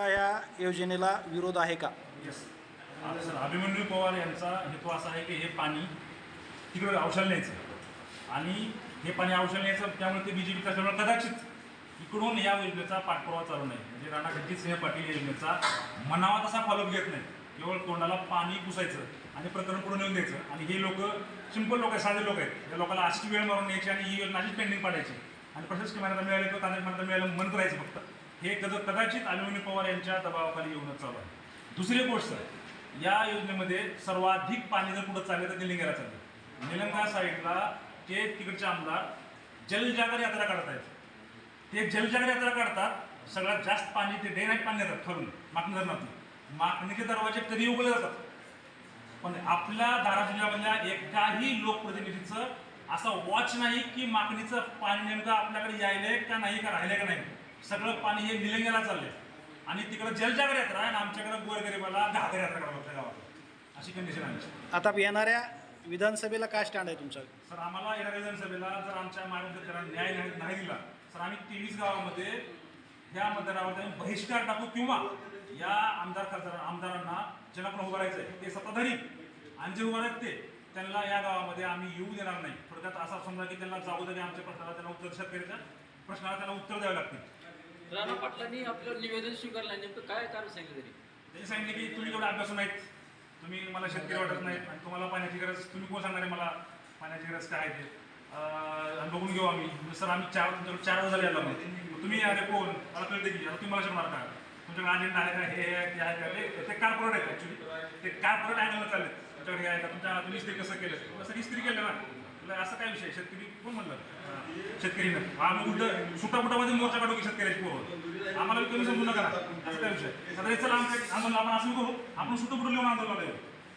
या योजनेला विरोध आहे का? येस सर अभिमन्यू पवार यांचा हेतू असा आहे की हे पाणी तिकडे औषध न्यायचं. आणि हे पाणी औषध न्यायचं त्यामुळे ते बी जे पीचा असल्यामुळे कदाचित इकडून या योजनेचा पाठपुरावा चालू नाही. म्हणजे राणा सिंह पाटील योजनेचा मनावा तसा फॉलोअप घेत नाही. केवळ तोंडाला पाणी पुसायचं आणि प्रकरण पुढे नेऊन द्यायचं. आणि हे लोक सिंपल लोक आहेत साधे लोक आहेत. या लोकांना अशी वेळ मारून न्यायची आणि ही योजना अशीच पेंडिंग पाडायची. आणि प्रशासकीय मान्यता मिळाली किंवा तांत्रिक मान्यता मिळालं म्हणत राहायचं फक्त. हे कद कदाचित अभिमन्यू पवार यांच्या दबावाखाली येऊनच चालू आहे. दुसरी गोष्ट या योजनेमध्ये सर्वाधिक पाणी जर कुठं चाललं तर निलंग्याला चाललं. निलंगा साईडला ते तिकडचे आमदार जलजागर यात्रा काढतायत ते जलजागर यात्रा काढतात सगळ्यात जास्त पाणी ते डे नाईट पाणी देतात ठरून मागणी धरणातून मागणीचे दरवाजे कधी उघडले जातात. पण आपल्या धाराशिव जिल्ह्यामधल्या एकाही लोकप्रतिनिधीचं असं वॉच नाही की मागणीचं पाणी नेमकं आपल्याकडे यायलंय का नाही का राहिलंय का नाही. सगळं पाणी हे निलंग्याला चाललंय. आणि तिकडं जलजागर यात्रा आहे आणि आमच्याकडे गोरगरीबाला घागर यात्रा करावं लागतं गावात अशी कंडिशन आमची. आता येणाऱ्या विधानसभेला काय स्टँड आहे तुमचा? सर आम्हाला येणाऱ्या विधानसभेला जर आमच्या मार्गदर्शकांना न्याय नाही दिला तर आम्ही तेवीस गावामध्ये ह्या मतदारावर आम्ही बहिष्कार टाकू किंवा या आमदार खासदार आमदारांना ज्यांना पण उभं राहायचं आहे ते सत्ताधारी आणि जे उभं आहेत ते त्यांना या गावामध्ये आम्ही येऊ देणार नाही. थोडक्यात असा समजा की त्यांना जागोजागी आमच्या प्रश्नाला त्यांना उत्तर शेतकऱ्याच्या प्रश्नाला त्यांना उत्तर द्यावे लागतील. राणा पाटलांनी आपलं निवेदन स्वीकारलं नेमकं काय कारण सांगितलं तरी? त्यांनी सांगितले की तुम्ही तेवढे अभ्यासू नाहीत. तुम्ही मला शेतकरी वाटत नाहीत. आणि तुम्हाला पाण्याची गरज तुम्ही कोण सांगणार आहे मला? पाण्याची गरज काय आहे ते? बघून घेऊ आम्ही. म्हणजे सर आम्ही चार तुमच्याकडे चार वर्ष झाले आलो तुम्ही अरे कोण? मला कळते की आता तुम्ही मला शकणार का तुमच्याकडे अजेंडा आहे का? हे आहे ते आहे का? ते- कार्पोरेट आहेत ॲक्च्युली ते कार्पोरेट अँगलला चालले तुमच्याकडे हे आहे का? तुमच्या तुम्ही इस्त्री कसं केलं? सर इस्त्री केलं ना? तुला असं काय विषय शेतकरी कोण म्हणलं? हां, शेतकरी ना आम्ही उलट सुटापुटामध्ये मोर्चा काढू की शेतकऱ्याची पोरं. आम्हाला कमी समजू नका. असं काय विषय? चला आमच्या आंदोलन आपण असं करू. आपण सुटपुट लिहून आंदोलन येऊ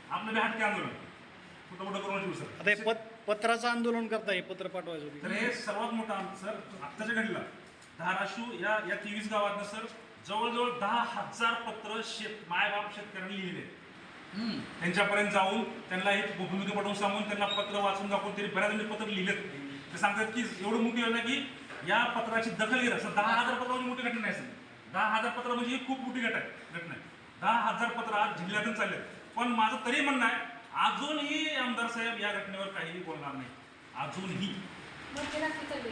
आपलं बी हटके आंदोलन. सुटपुट करून ठेवू सर. आता हे पत पत्राचं आंदोलन करता हे पत्र पाठवायचं. तर हे सर्वात मोठं आम- सर आत्ताच्या घडीला. धाराशिव या या तेवीस गावातनं सर जवळजवळ दहा हजार पत्र शेत मायबाप शेतकऱ्यांनी लिहिले त्यांच्यापर्यंत जाऊन त्यांना हे भूमिका पाठवून सांगून त्यांना पत्र वाचून दाखवून तरी बऱ्याच पत्र लिहिलेत. ते सांगतात की एवढं मोठी योजना की या पत्राची दखल घेणं सर दहा हजार पत्र म्हणजे मोठी घटना नाही सर. दहा हजार पत्र म्हणजे ही खूप मोठी घट आहे. घटना आहे. दहा हजार पत्र आज जिल्ह्यातून चालले पण माझं तरी म्हणणं आहे अजूनही आमदार साहेब या घटनेवर काहीही बोलणार नाही. अजूनही. चालले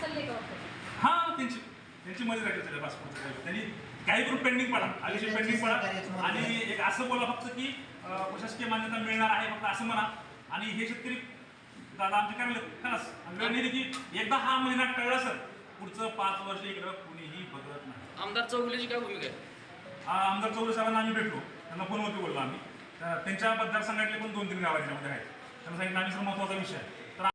चालले हा त्यांची त्यांची मदत राखली सगळ्या पासपोर्ट त्यांनी काही करून पेंडिंग पडा. आयुष्य पेंडिंग पडा. आणि एक असं बोला फक्त की प्रशासकीय मान्यता मिळणार आहे फक्त असं म्हणा. आणि हे शेतकरी दादा आमचे काय म्हणले खरंच आणि वेळ नाही की एकदा हा महिना कळला सर पुढचं पाच वर्ष इकडं कुणीही बघत नाही. आमदार चौगुलेची काय भूमिका आहे? आ, आमदार चौधरी साहेबांना आम्ही भेटलो. त्यांना फोनवरती बोललो आम्ही. त्या- त्यांच्या मतदारसंघातले पण दोन तीन गाव त्याच्यामध्ये आहेत. त्यांना सांगितलं आम्ही सर महत्त्वाचा विषय आहे.